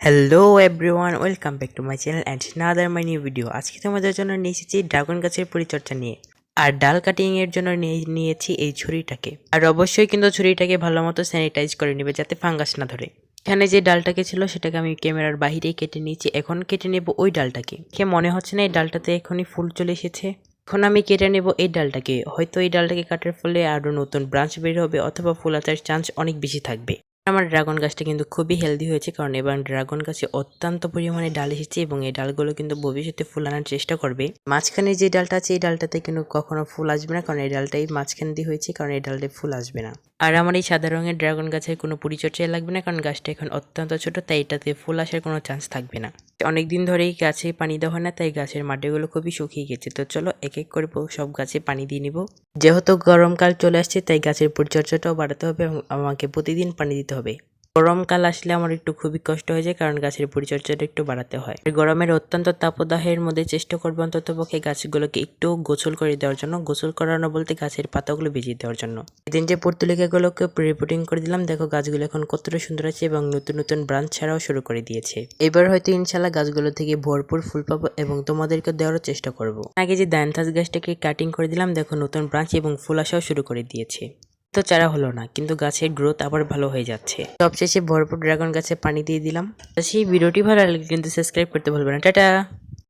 Hello everyone welcome back to my channel and another my new video আজকে তোমাদের জন্য নিয়ে এসেছি ড্রাগন গাছের পরিচর্যা নিয়ে। আর ডাল কাটিংয়ের জন্য নিয়ে নিয়েছি এই ছুরিটাকে। আর অবশ্যই কিন্তু ছুরিটাকে ভালো মতো স্যানিটাইজ করে নেবে যাতে ফাঙ্গাস না ধরে। এখানে যে ডালটাকে ছিল সেটাকে আমি ক্যামেরার বাহিরেই কেটে নিয়েছি। এখন কেটে নেব ওই ডালটাকে। কে মনে হচ্ছে না এই ডালটাতে এখনই ফুল চলে এসেছে? এখন আমি কেটে নেব এই ডালটাকে। হয়তো এই ডালটাকে কাটার ফলে আরও নতুন ব্রাঞ্চ বের হবে অথবা ফুল আসার চান্স অনেক বেশি থাকবে। আমার ড্রাগন গাছটা কিন্তু খুবই হেলদি হয়েছে, কারণ এবার ড্রাগন গাছে অত্যন্ত পরিমাণে ডাল এসেছে এবং এই ডালগুলো কিন্তু ভবিষ্যতে ফুল আনার চেষ্টা করবে। মাঝখানে যে ডালটা আছে, এই ডালটাতে কিন্তু কখনো ফুল আসবে না, কারণ এই ডালটাই মাঝখান দিয়ে হয়েছে, কারণ এই ডালটায় ফুল আসবে না। আর আমার এই সাদা রঙের ড্রাগন গাছের কোনো পরিচর্যায় লাগবে না, কারণ গাছটা এখন অত্যন্ত ছোট, তাই এটাতে ফুল আসার কোনো চান্স থাকবে না। অনেক দিন ধরেই গাছে পানি দেওয়া না, তাই গাছের মাটিগুলো খুবই শুকিয়ে গেছে। তো চলো এক এক করে সব গাছে পানি দিয়ে নিব। যেহেতু গরমকাল চলে আসছে, তাই গাছের পরিচর্যাটাও বাড়াতে হবে এবং আমাকে প্রতিদিন পানি দিতে হবে। গরমকাল আসলে আমার একটু খুবই কষ্ট হয়ে যায়, কারণ গাছের পরিচর্যাটা একটু বাড়াতে হয়। গরমের অত্যন্ত তাপদাহের মধ্যে চেষ্টা করব অন্তত পক্ষে গাছগুলোকে একটু গোসল করে দেওয়ার জন্য, গোসল করানো বলতে গাছের পাতাগুলো ভিজিয়ে দেওয়ার জন্য। এদিন যে পর্তুলিকাগুলোকে রিপোর্টিং করে দিলাম, দেখো গাছগুলো এখন কতটা সুন্দর আছে এবং নতুন নতুন ব্রাঞ্চ ছাড়াও শুরু করে দিয়েছে। এবার হয়তো ইনশাল্লাহ গাছগুলো থেকে ভরপুর ফুল পাবো এবং তোমাদেরকে দেওয়ারও চেষ্টা করব। আগে যে দায়নথাস গাছটাকে কাটিং করে দিলাম, দেখো নতুন ব্রাঞ্চ এবং ফুল আসাও শুরু করে দিয়েছে। তো চারা হলো না, কিন্তু গাছের গ্রোথ আবার ভালো হয়ে যাচ্ছে। সবশেষে ভরপুর ড্রাগন গাছে পানি দিয়ে দিলাম। সেই ভিডিওটি ভালো লাগলে কিন্তু সাবস্ক্রাইব করতে ভুলবে না। টাটা!